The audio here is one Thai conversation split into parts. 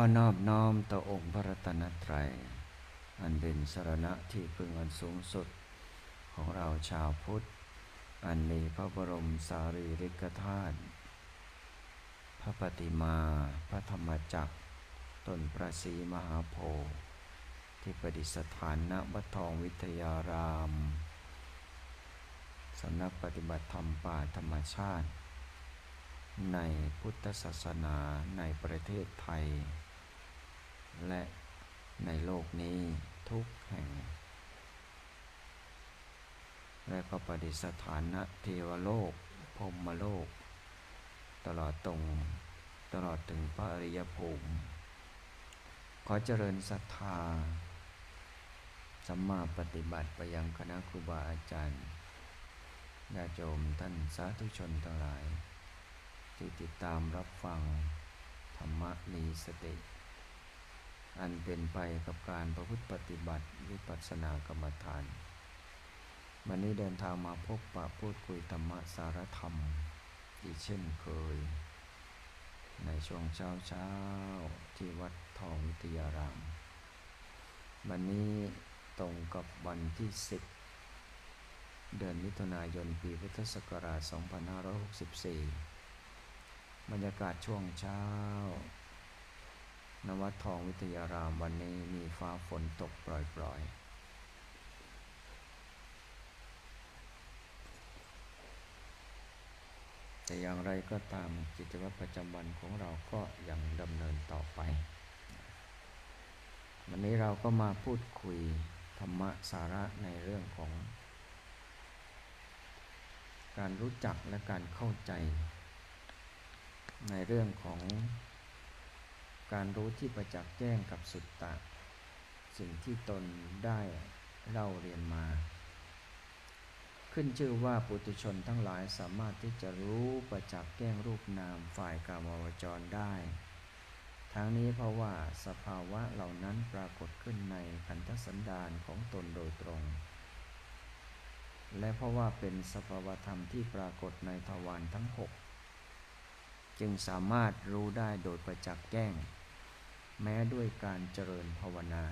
อนอบน้อมต่อองค์พระรัตนตรัย อันเป็นสรณะที่พึงอันสูงสุดของเราชาวพุทธ อันมีพระบรมสารีริกธาตุ พระปฏิมา พระธรรมจักร ต้นประสีมหาโพธิ์ที่ประดิษฐานณวัดทองวิทยาราม สำนักปฏิบัติธรรมป่าธรรมชาติ ในพุทธศาสนาในประเทศไทย และในโลกนี้ทุกแห่ง และก็ประดิษฐานณเทวโลกพรหมโลก ตลอดตรงตลอดถึงพระอริยภูมิ ขอเจริญศรัทธาสัมมาปฏิบัติไปยังคณะครูบาอาจารย์ญาโยมท่านสาธุชนทั้งหลาย ที่ติดตามรับฟัง ธรรมะมีสติ อันเป็นไปกับการประพฤติปฏิบัติวิปัสสนากรรมฐาน วันนี้เดินทางมาพบปะพูดคุยธรรมสารธรรม อีกเช่นเคย ในช่วงเช้าเช้าที่วัดทองวิทยาราม วันนี้ตรงกับวันที่ 10 เดือนมิถุนายนปีพุทธศักราช 2564 บรรยากาศช่วงเช้า นวัดทองวิทยารามวันนี้มีฟ้าฝนตกปล่อยๆแต่อย่างไรก็ตามกิจวัตรประจำวันของเราก็ยังดำเนินต่อไป วันนี้เราก็มาพูดคุยธรรมะสาระในเรื่องของ การรู้จักและการเข้าใจ ในเรื่องของ การรู้ที่ประจักษ์แจ้งกับสุตตะ สิ่งที่ตนได้เล่าเรียนมา ขึ้นชื่อว่าปุถุชนทั้งหลายสามารถที่จะรู้ประจักษ์แจ้งรูปนามฝ่ายกามวจรได้ ทั้งนี้เพราะว่าสภาวะเหล่านั้นปรากฏขึ้นในขันธสันดานของตนโดยตรง และเพราะว่าเป็นสภาวธรรมที่ปรากฏในทวารทั้งหกจึงสามารถรู้ได้โดยประจักษ์แจ้ง แม้ด้วยการเจริญภาวนา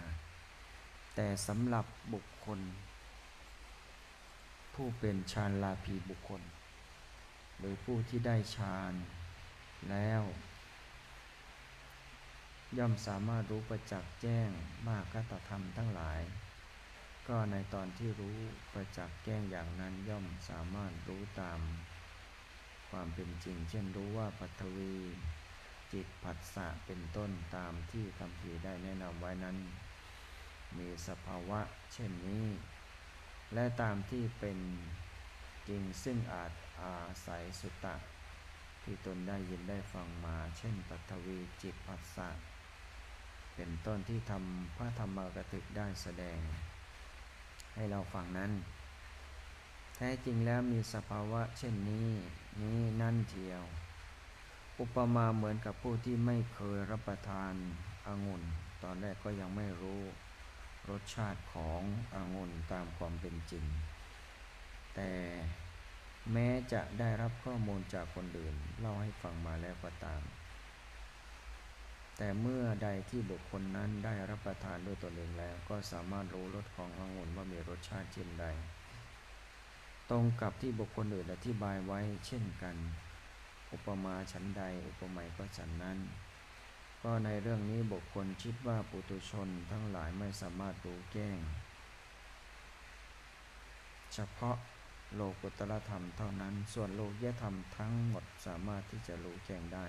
แต่สำหรับบุคคล ผู้เป็นฌานลาภีบุคคล หรือผู้ที่ได้ฌานแล้ว ย่อมสามารถรู้ประจักษ์แจ้งมากกัตธรรมทั้งหลาย ก็ในตอนที่รู้ประจักษ์แจ้งอย่างนั้นย่อมสามารถรู้ตาม ความเป็นจริง เช่นรู้ว่าปัทวี จิตผัสสะเป็นต้นตามที่คำพีได้แนะนำไว้นั้น มีสภาวะเช่นนี้ และตามที่เป็นจริงซึ่งอาจอาศัยสุตตะ ที่ตนได้ยินได้ฟังมา เช่นปัทวีจิตผัสสะเป็นต้นที่ทำพระธรรมกถึกได้แสดง ให้เราฟังนั้น แท้จริงแล้วมีสภาวะเช่นนี้นี้นั่นเทียว อุปมาเหมือนกับผู้ที่ไม่เคยรับประทานองุ่น ตอนแรกก็ยังไม่รู้รสชาติขององุ่นตามความเป็นจริง แต่แม้จะได้รับข้อมูลจากคนอื่นเล่าให้ฟังมาแล้วก็ตาม แต่เมื่อใดที่บุคคลนั้นได้รับประทานด้วยตนเองแล้ว ก็สามารถรู้รสขององุ่นว่ามีรสชาติเช่นใด ตรงกับที่บุคคลอื่นอธิบายไว้เช่นกัน อุปมาฉันใดอุปไมยก็ฉันนั้น ก็ในเรื่องนี้บุคคลคิดว่าปุตุชนทั้งหลายไม่สามารถรู้แจ้ง เฉพาะโลกุตรธรรมเท่านั้น ส่วนโลกยธรรมทั้งหมดสามารถที่จะรู้แจ้งได้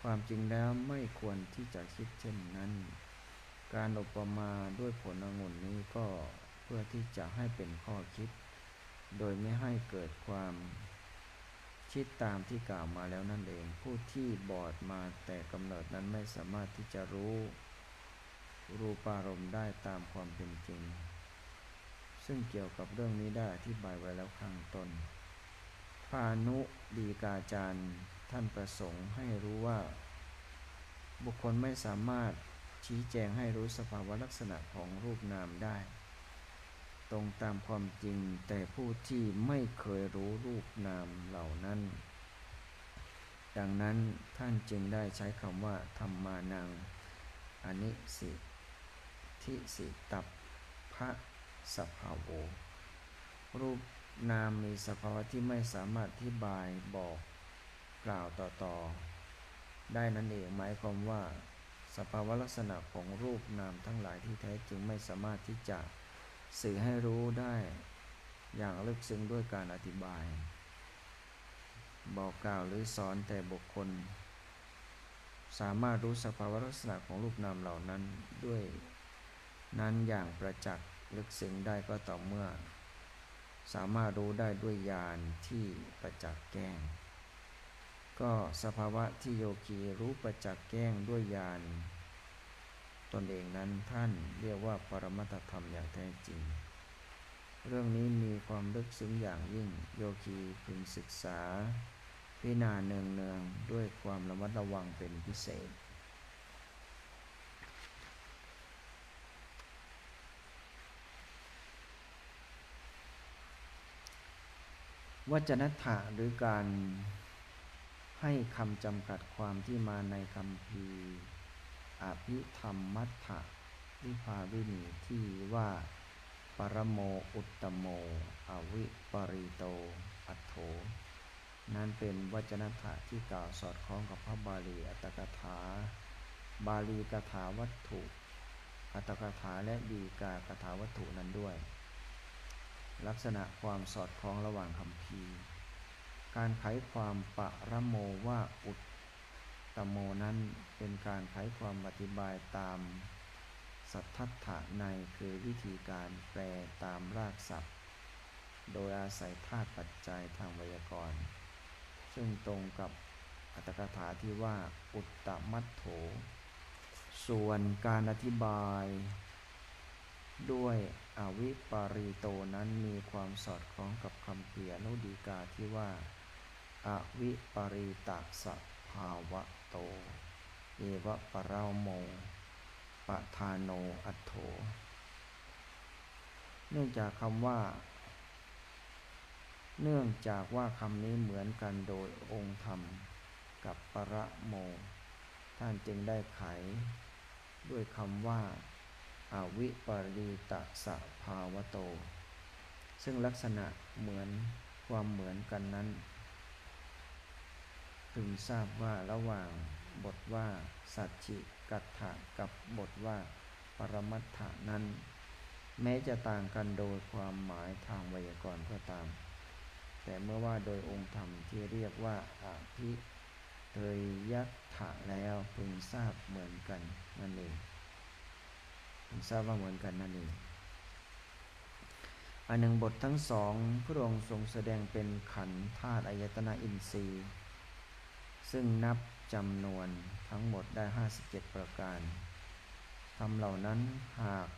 ความจริงแล้วไม่ควรที่จะคิดเช่นนั้น การอุปมาด้วยผลองุ่นนี้ก็เพื่อที่จะให้เป็นข้อคิด โดยไม่ให้เกิดความ คิดตามที่กล่าวมาแล้วนั่นเอง ผู้ที่บอดมาแต่กำเนิดนั้นไม่สามารถที่จะรู้ รูปารมณ์ได้ตามความเป็นจริง ซึ่งเกี่ยวกับเรื่องนี้ได้อธิบายไว้แล้วข้างต้นพานุดีกาจารย์ท่านประสงค์ให้รู้ว่า บุคคลไม่สามารถชี้แจงให้รู้สภาวะลักษณะของรูปนามได้ รงตามความจริงแต่ผู้ที่ไม่เคยรู้รูปนามเหล่านั้น ดังนั้นท่านจึงได้ใช้คำว่าธรรมานังอนิสิทิสิตับพระสภาโว รูปนามมีสภาวะที่ไม่สามารถอธิบายบอกกล่าวต่อๆ ได้นั่นเองหมายความว่า สภาวะลักษณะของรูปนามทั้งหลายที่แท้จริงไม่สามารถที่จะ สื่อให้รู้ได้อย่างลึกซึ้งด้วยการอธิบาย บอกกล่าวหรือสอนแต่บุคคล สามารถรู้สภาวะลักษณะของรูปนามเหล่านั้นด้วยนั้นอย่างประจักษ์ลึกซึ้งได้ก็ต่อเมื่อ สามารถรู้ได้ด้วยญาณที่ประจักษ์แก้ง ก็สภาวะที่โยคีรู้ประจักษ์แก้งด้วยญาณ ตนเองนั้นท่านเรียกว่าปรมัตธรรมอย่างแท้จริง เรื่องนี้มีความลึกซึ้งอย่างยิ่งโยคีพึงศึกษา พิจารณาเนืองๆด้วยความระมัดระวังเป็นพิเศษวจนัตถะหรือการให้คำจำกัดความที่มาในคำพี อภิธรรมมัตถะวิภาวินีที่ว่า ปรโมอุตตโม อวิปริโต อัตโธนั้นเป็นวจนัตถะที่กล่าวสอดคล้องกับพระบาลีอัตถกถา บาลีกถาวัตถุ อัตถกถาและดีกากถาวัตถุนั้นด้วย ลักษณะความสอดคล้องระหว่างคำพีการไขความปะระโมว่าอุต ตโมนั้นเป็นการไขความอธิบายตาม สัทธัตถะในคือวิธีการแปลตามรากศัพท์ โดยอาศัยธาตุปัจจัยทางไวยากรณ์ ซึ่งตรงกับอัตถกถาที่ว่าอุตตมัตโถ ส่วนการอธิบาย ด้วยอวิปาริโตนั้นมีความสอดคล้องกับคำเปียนุดีกาที่ว่าอวิปาริตสภาวะ โต เอวะปะเราโมปะทานโนอัตโถ เนื่องจากคำว่า เนื่องจากว่าคำนี้เหมือนกันโดยองค์ธรรมกับประโม ท่านจึงได้ไข ด้วยคำว่าอาวิปริตะสภาวะโต ซึ่งลักษณะเหมือนความเหมือนกันนั้น พึงทราบว่าระหว่างบทว่า สัจจิกัตถะกับบทว่า ปรมัตถะนั้น แม้จะต่างกันโดยความหมายทางไวยากรณ์ก็ตาม แต่เมื่อว่าโดยองค์ธรรมที่เรียกว่าอภิเทยยัตถะแล้วพึงทราบเหมือนกันนั่นเองพึงทราบว่าเหมือนกันนั่นเองอันหนึ่งบททั้งสองพระองค์ทรงแสดงเป็นขันธ์ธาตุอายตนะอินทรีย์ ซึ่งนับจำนวนทั้งหมดได้ 57 ประการทำเหล่านั้นหาก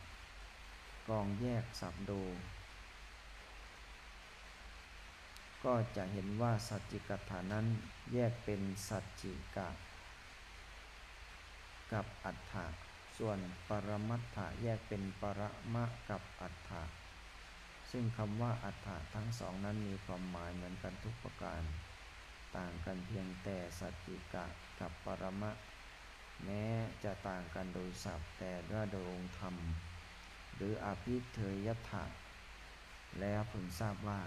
กองแยกสับดู ก็จะเห็นว่าสัจจิกัฐานั้นแยกเป็นสัจจิกะ กับอัฏฐะส่วนปรมัตถะแยกเป็นปรมะกับอัฏฐะซึ่งคำว่าอัฏฐะทั้งสองนั้นมีความหมายเหมือนกันทุกประการ ต่างกันเพียงแต่สัจจิกะกับปรมะ แม้จะต่างกันโดยศัพท์แต่ว่าโดยองค์ธรรม หรืออภิเทยยถะแล้วพึงทราบว่า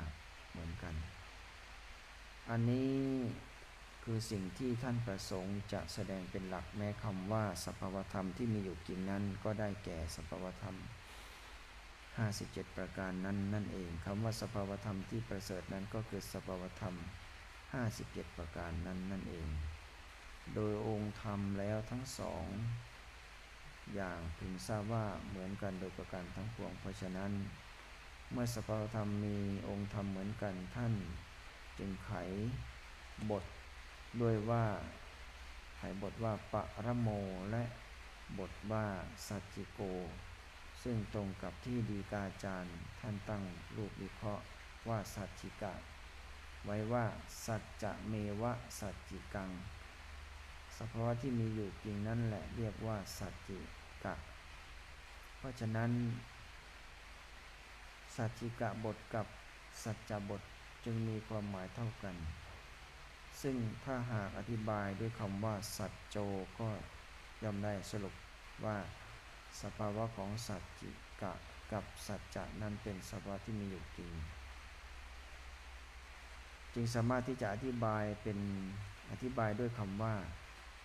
เหมือนกัน อันนี้คือสิ่งที่ท่านประสงค์จะแสดงเป็นหลักแม้คำว่าสภาวธรรมที่มีอยู่จริงนั้นก็ได้แก่สภาวธรรม 57 ประการนั้นนั่นเองคำว่าสภาวธรรมที่ประเสริฐนั้นก็คือสภาวธรรม 57 ประการนั้นนั่นเอง โดยองค์ธรรมแล้วทั้งสอง อย่างพึงทราบว่าเหมือนกันโดยประการทั้งปวง เพราะฉะนั้น เมื่อสภาวธรรมมีองค์ธรรมเหมือนกันท่าน จึงไขบทด้วยว่าไขบทว่าปะระโมและบทว่าสัจจิโก ซึ่งตรงกับที่ดีกาจารย์ท่านตั้งรูปวิเคราะห์ว่าสัจจิกะ ไว้ว่า สัจจะเมวะสัจจิกัง สภาวะที่มีอยู่จริงนั่นแหละเรียกว่าสัจจิกะ เพราะฉะนั้น สัจจิกะบทกับสัจจะบทจึงมีความหมายเท่ากัน ซึ่งถ้าหากอธิบายด้วยคำว่า สัจโจก็ย่อมได้สรุปว่าสภาวะของสัจจิกะกับสัจจะนั้นเป็นสภาวะที่มีอยู่จริง จึงสามารถที่จะอธิบายเป็นอธิบายด้วยคำว่า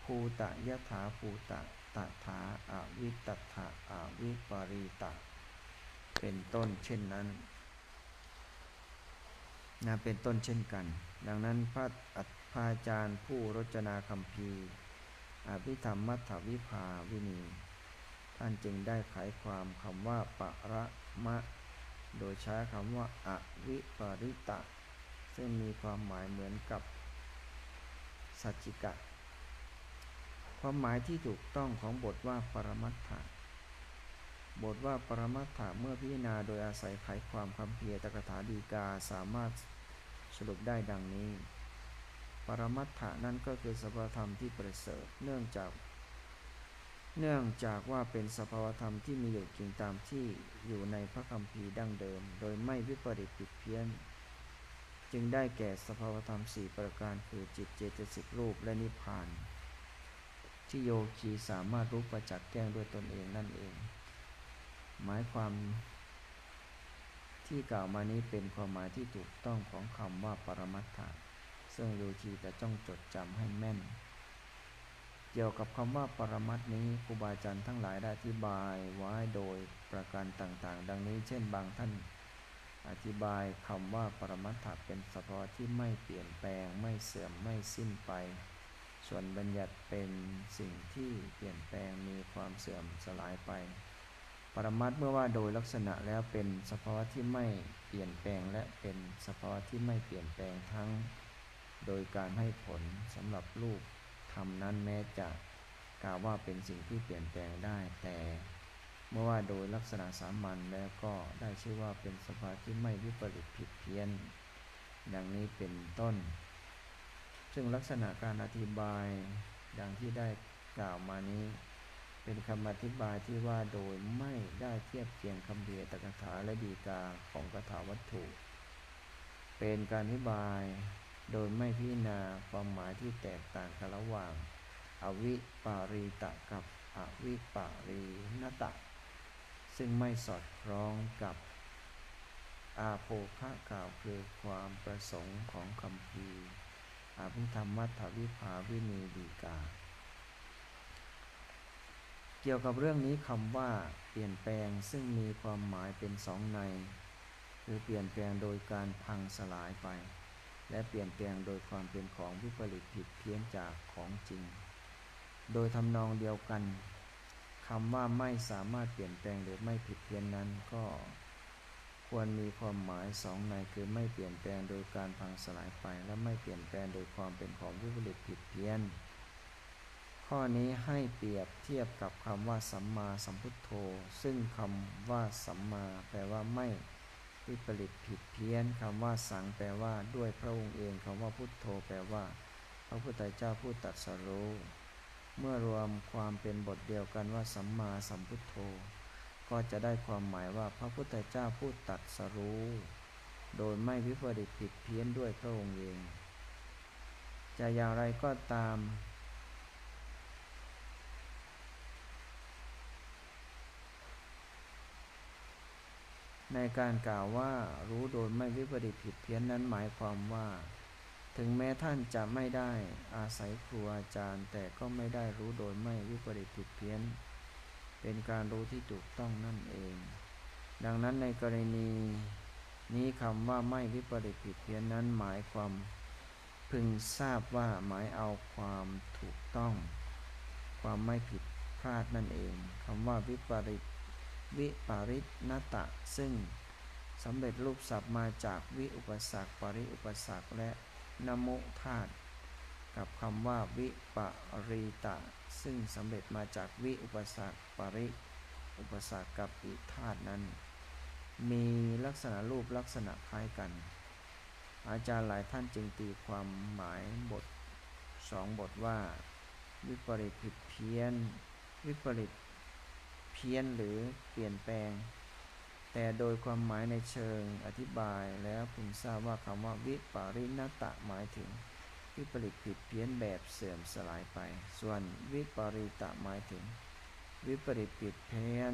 ภูตะยะถาภูตะตถาอาวิตถาอาวิปริตะ เป็นต้นเช่นนั้นนะเป็นต้นเช่นกัน ดังนั้นพระอัฏฐาจารย์ผู้รจนาคำพีร์อภิธรรมมัทธวิภาวินี ท่านจึงได้ไขความคำว่าปะระมะ โดยใช้คำว่าอวิปริตะ ซึ่งมีความหมายเหมือนกับสัจจิกะ ความหมายที่ถูกต้องของบทว่าปรมัตถะบทว่าปรมัตถะเมื่อพิจารณาโดยอาศัยไขความคำเพียตกถาดีกาสามารถสรุปได้ดังนี้ ปรมัตถะนั้นก็คือสภาวธรรมที่ประเสริฐเนื่องจาก เนื่องจากว่าเป็นสภาวธรรมที่มีอยู่จริงตามที่อยู่ในพระคัมภีร์ดั้งเดิม โดยไม่วิปริตผิดเพี้ยน จึงได้แก่สภาวธรรมสี่ประการคือจิตเจตสิกรูปและนิพพาน ที่โยคีสามารถรู้ประจักษ์แจ้งด้วยตนเองนั่นเอง หมายความที่กล่าวมานี้เป็นความหมายที่ถูกต้องของคำว่าปรมัตถะซึ่งโยคีจะจ้องจดจำให้แม่น เกี่ยวกับคำว่าปรมัตถนี้ครูบาอาจารย์ทั้งหลายได้อธิบายไว้โดยประการต่างๆ ดังนี้เช่นบางท่าน อธิบายคำว่าปรมัตถะเป็นสภาวะที่ไม่เปลี่ยนแปลง ไม่เสื่อมไม่สิ้นไป ส่วนบัญญัติเป็นสิ่งที่เปลี่ยนแปลงมีความเสื่อมสลายไป ปรมัตถ์เมื่อว่าโดยลักษณะแล้วเป็นสภาวะที่ไม่เปลี่ยนแปลงและเป็นสภาวะที่ไม่เปลี่ยนแปลงทั้ง โดยการให้ผลสำหรับรูปธรรมนั้นแม้จะกล่าวว่าเป็นสิ่งที่เปลี่ยนแปลงได้แต่ เมื่อว่าโดยลักษณะสามัญแล้วก็ได้ชื่อว่าเป็นสภาที่ไม่วิปริตผิดเพี้ยน ดังนี้เป็นต้น ซึ่งลักษณะการอธิบายดังที่ได้กล่าวมานี้ เป็นคำอธิบายที่ว่าโดยไม่ได้เทียบเคียงคำเบียตกถาและดีกาของคาถาวัตถุ เป็นการอธิบายโดยไม่พิจารณาความหมายที่แตกต่างกันระหว่าง อวิปารีตะกับอวิปารีนตะ ซึ่งไม่สอดคล้องกับอาโภคะกล่าวคือความประสงค์ของคำพีร์อภิธรรมมัทธวิภาวินีดีกา เกี่ยวกับเรื่องนี้คำว่า เปลี่ยนแปลงซึ่งมีความหมายเป็นสองใน คือเปลี่ยนแปลงโดยการพังสลายไป และเปลี่ยนแปลงโดยความเป็นของวิปริตผิดเพี้ยนจากของจริง โดยทำนองเดียวกัน คำว่าไม่สามารถเปลี่ยนแปลงหรือไม่ผิดเพี้ยนนั้นก็ควรมีความหมายสองในคือไม่เปลี่ยนแปลงโดยการพังสลายไป และไม่เปลี่ยนแปลงโดยความเป็นของวิปริตผิดเพี้ยน ข้อนี้ให้เปรียบเทียบกับคำว่าสัมมาสัมพุทโธ ซึ่งคำว่าสัมมาแปลว่าไม่วิปริตผิดเพี้ยนคำว่าสังแปลว่าด้วยพระองค์เองคำว่าพุทโธแปลว่า พระพุทธเจ้าผู้ตรัสรู้ เมื่อรวมความเป็นบทเดียวกันว่าสัมมาสัมพุทโธ ก็จะได้ความหมายว่าพระพุทธเจ้าผู้ตรัสรู้ โดยไม่วิปริตผิดเพี้ยนด้วยพระองค์เอง จะอย่างไรก็ตาม ในการกล่าวว่ารู้โดยไม่วิปริตผิดเพี้ยนนั้นหมายความว่า ถึงแม้ท่านจะไม่ได้อาศัยครูอาจารย์ แต่ก็ไม่ได้รู้โดยไม่วิปริตผิดเพี้ยน เป็นการรู้ที่ถูกต้องนั่นเอง ดังนั้นในกรณีนี้คำว่าไม่วิปริตผิดเพี้ยนนั้นหมายความ พึงทราบว่าหมายเอาความถูกต้อง ความไม่ผิดพลาดนั่นเองคำว่าวิปริตวิปริตนตะ ซึ่งสำเร็จรูปศัพท์มาจากวิอุปสรรคปริอุปสรรคและ นโมธาตุกับคำว่าวิปรีตะ ซึ่งสำเร็จมาจากวิอุปสรรคปริ อุปสรรคกับอิธาตุนั้น มีลักษณะรูปลักษณะคล้ายกัน อาจารย์หลายท่านจึงตีความหมายบทสองบทว่า วิปริตผิดเพี้ยน วิปริตเพี้ยนหรือเปลี่ยนแปลง แต่โดยความหมายในเชิงอธิบายแล้วพึงทราบว่าคำว่าวิปริณตะหมายถึงวิปริตผิดเพี้ยนแบบเสื่อมสลายไป ส่วนวิปริตะหมายถึง วิปริตผิดเพี้ยน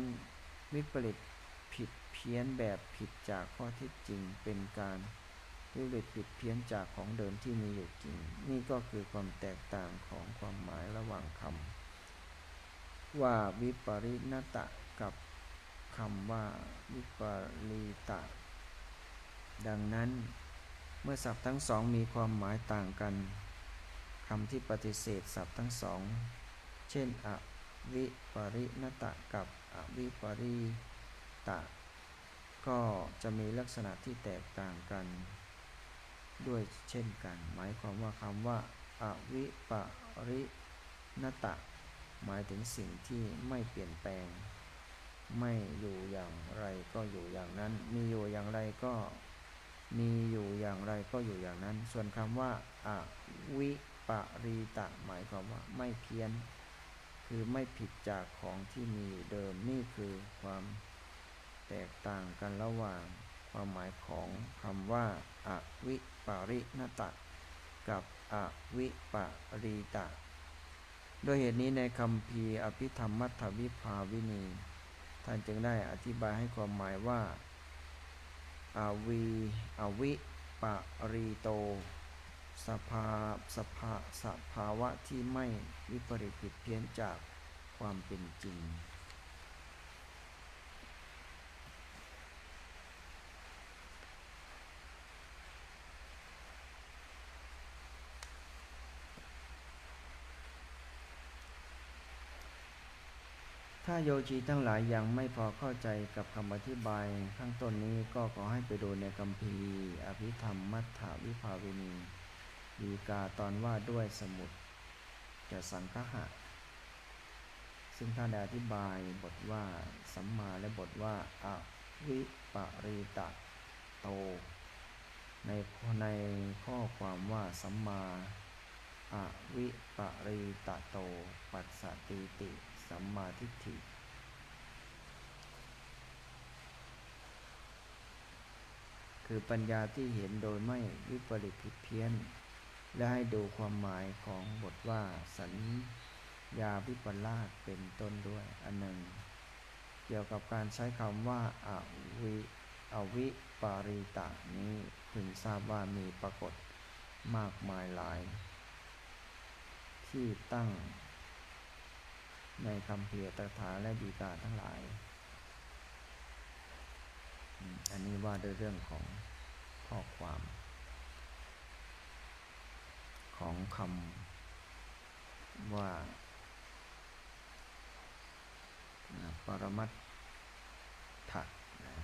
วิปริตผิดเพี้ยนแบบผิดจากข้อเที่จริงเป็นการวิปริตผิดเพี้ยนจากของเดิมที่มีอยู่จริง นี่ก็คือความแตกต่างของความหมายระหว่างคำว่าวิปริณตะกับ คำว่าวิปริตะ ดังนั้น เมื่อศัพท์ทั้งสองมีความหมายต่างกันคำที่ปฏิเสธศัพท์ทั้งสอง เช่นอวิปริณตะกับอวิปริตะ ก็จะมีลักษณะที่แตกต่างกัน ด้วยเช่นกัน หมายความว่าคำว่าอวิปริณตะ หมายถึงสิ่งที่ไม่เปลี่ยนแปลง ไม่อยู่อย่างไรก็อยู่อย่างนั้น มีอยู่อย่างไรก็มีอยู่อย่างไรก็อยู่อย่างนั้น ส่วนคำว่าอวิปริตะหมายความว่าไม่เพี้ยน คือไม่ผิดจากของที่มีเดิมนี่คือความแตกต่างกันระหว่าง ความหมายของคำว่าอวิปริณตะ กับอวิปริตะ โดยเหตุนี้ในคำพีอภิธรรมมัทธวิภาวินี ท่านจึงได้อธิบายให้ความหมายว่าอาวีอวิปรีโต สภาสภาสภาวะที่ไม่วิปริตผิดเพี้ยนจากความเป็นจริง ถ้าโยชีทั้งหลายยังไม่พอเข้าใจกับคำอธิบายข้างต้นนี้ก็ขอให้ไปดูในคัมภีอภิธรรมมัทธวิภาวินีดีกาตอนว่าด้วยสมุดจะสังคหะ ซึ่งท่านได้อธิบายบทว่าสัมมาและบทว่าอวิปริตะโต ในในข้อความว่าสัมมาอวิปริตะโต ปัสสติติ สัมมาทิฏฐิ คือปัญญาที่เห็นโดยไม่วิปริตผิดเพี้ยน และให้ดูความหมายของบทว่าสัญญาวิปลาสเป็นต้นด้วย อันหนึ่ง เกี่ยวกับการใช้คำว่าอาวิอวิปาริตะนี้พึงทราบว่ามีปรากฏมากมายหลาย ที่ตั้ง ในคำเพียตถาและดีกาทั้งหลาย อันนี้ว่าด้วยเรื่องของข้อความ ของคำว่า ปรมัตถะนะ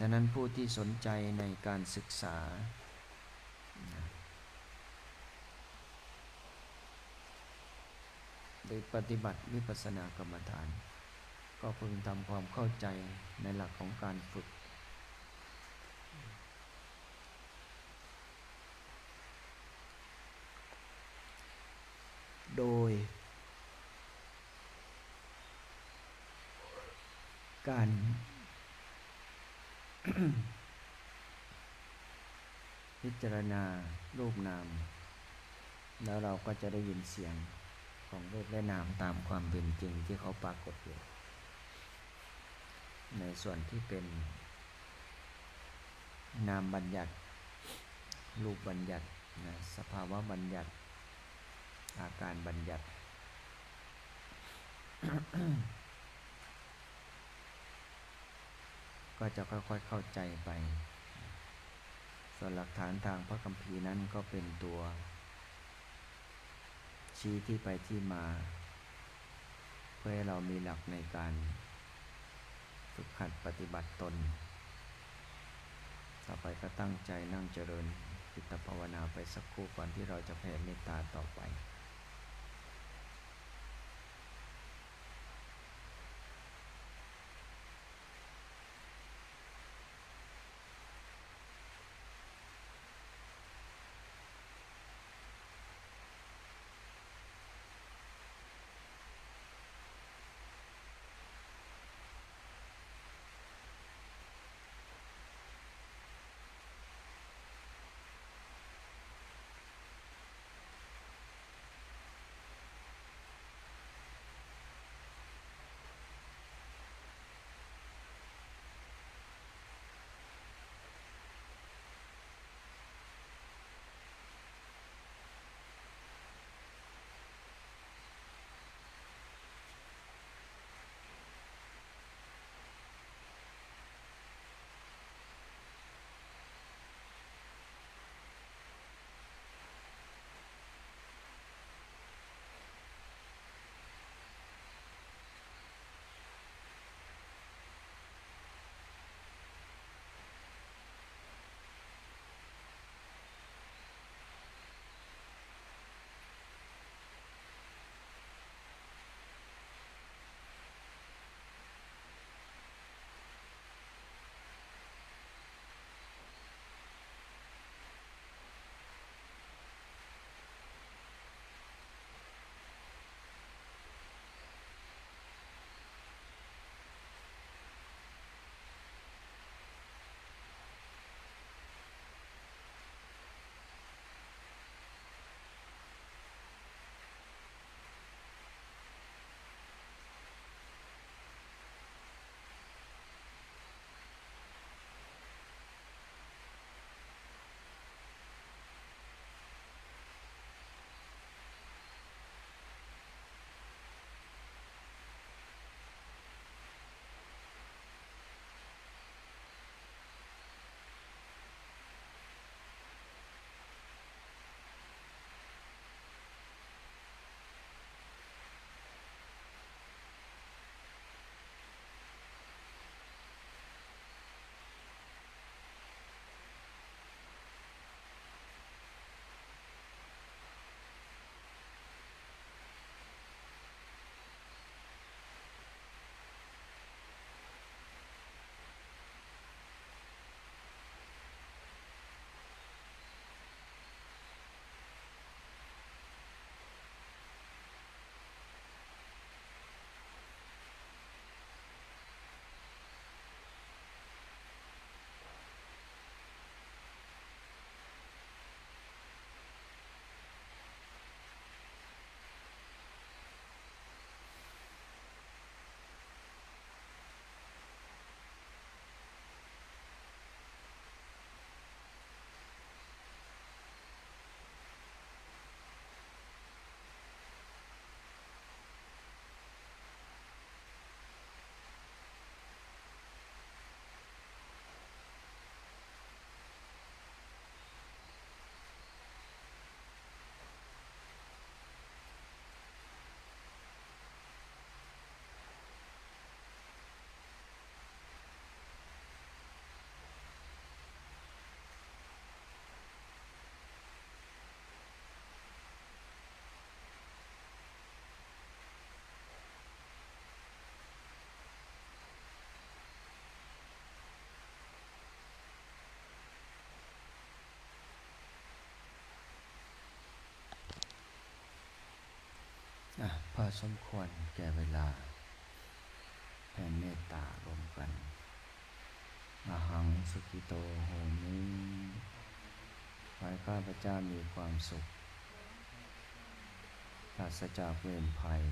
ดังนั้นผู้ที่สนใจในการศึกษา หรือปฏิบัติวิปัสสนากรรมฐาน ก็พึงทำความเข้าใจในหลักของการฝึก โดย การ พิจารณารูปนาม แล้วเราก็จะได้ยินเสียงของรูปและนามตามความเป็นจริงที่เขาปรากฏอยู่ ในส่วนที่เป็น นามบัญญัติ รูปบัญญัตินะสภาวะบัญญัติ อาการบัญญัติ ก็จะค่อยๆเข้าใจไป ส่วนหลักฐานทางพระคัมภีร์นั้นก็เป็นตัว ชี้ที่ไปที่มา เพื่อให้เรามีหลักในการฝึกหัดปฏิบัติตน ต่อไปก็ตั้งใจนั่งเจริญจิตภาวนาไปสักครู่ก่อนที่เราจะแผ่เมตตาต่อไป อสมควรแก่เวลาแผ่เมตตารวมกันอาหังสุขิโตโหมิขอให้ข้าพเจ้ามีความสุขปราศจากเวรภัย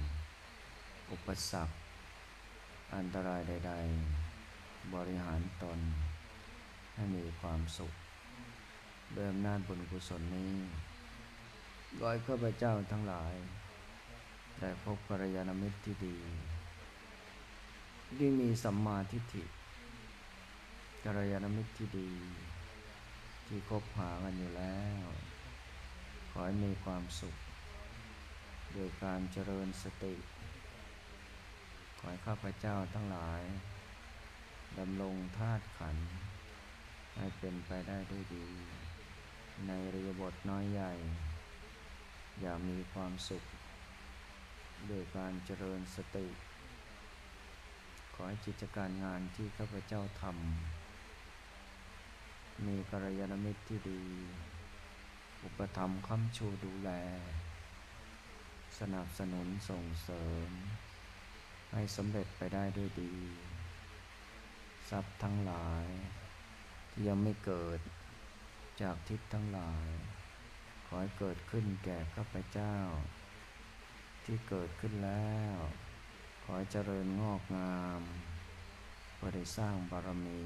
อุปสรรค อันตรายใด ๆ บริหารตน ให้มีความสุขเดิมนานบุญกุศลนี้ขอให้ข้าพเจ้าทั้งหลาย ได้พบกัลยาณมิตรที่ดีที่มีสัมมาทิฏฐิกัลยาณมิตรที่ดี ที่คบหากันอยู่แล้ว ขอให้มีความสุข โดยการเจริญสติ ขอให้ข้าพเจ้าทั้งหลายดำรงธาตุขัน ให้เป็นไปได้ด้วยดี ในเรียบทน้อยใหญ่ อย่ามีความสุข โดยการเจริญสติ ขอให้กิจการงานที่ข้าพเจ้าทำมีกัลยาณมิตรที่ดี อุปถัมภ์ค้ำชูดูแล สนับสนุนส่งเสริม ให้สำเร็จไปได้ด้วยดี ทรัพย์ทั้งหลาย ที่ยังไม่เกิดจากทิศทั้งหลาย ขอให้เกิดขึ้นแก่ข้าพเจ้า ที่เกิดขึ้นแล้ว ขอให้เจริญงอกงามเพื่อได้สร้างบารมี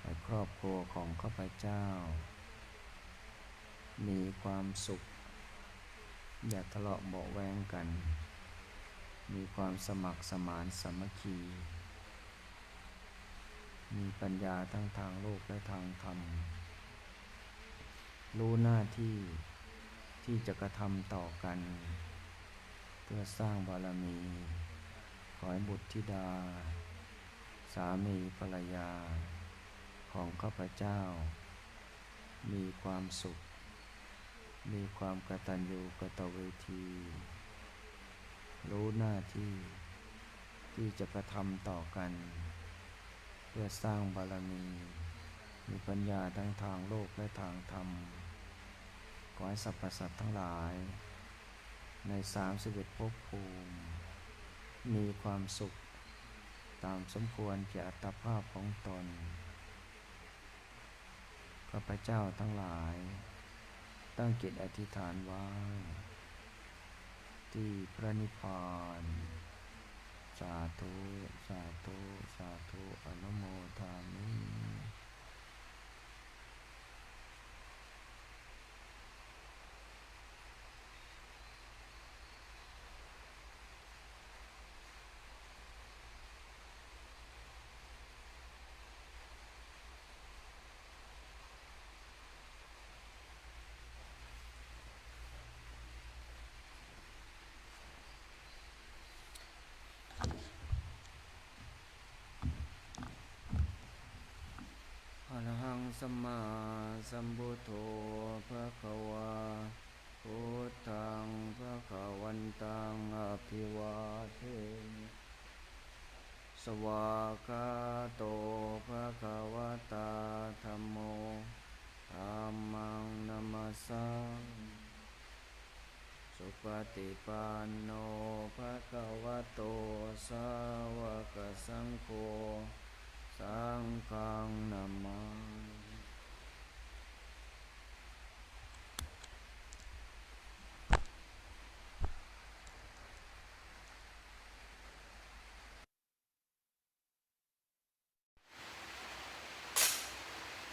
ให้ครอบครัวของข้าพเจ้า มีความสุข อย่าทะเลาะเบาะแวงกัน มีความสมัครสมานสามัคคี มีปัญญาทั้งทางโลกและทางธรรม รู้หน้าที่ที่จะกระทำต่อกัน เพื่อสร้างบารมี ขอให้บุตรธิดา สามีภรรยา ของข้าพเจ้า มีความสุข มีความกตัญญูกตเวที รู้หน้าที่ ที่จะกระทำต่อกัน เพื่อสร้างบารมี มีปัญญาทั้งทางโลกและทางธรรมขอให้สรรพสัตว์ทั้งหลาย ในสามสิบเอ็ดภพภูมิ มีความสุข ตามสมควรแก่อัตภาพของตนข้าพเจ้าทั้งหลาย ตั้งจิตอธิษฐานไว้ที่พระนิพพานสาธุ สาธุ สาธุ อนุโมทามิ สัมมาสัมพุทโธภะคะวาพุทธังภะคะวันตังอภิวาเทมิสวากาโตภะคะวะตาธัมโมธัมมังนัมสสามิสุปฏิปันโนภะคะวะโตสาวกสังโฆสังฆังนามา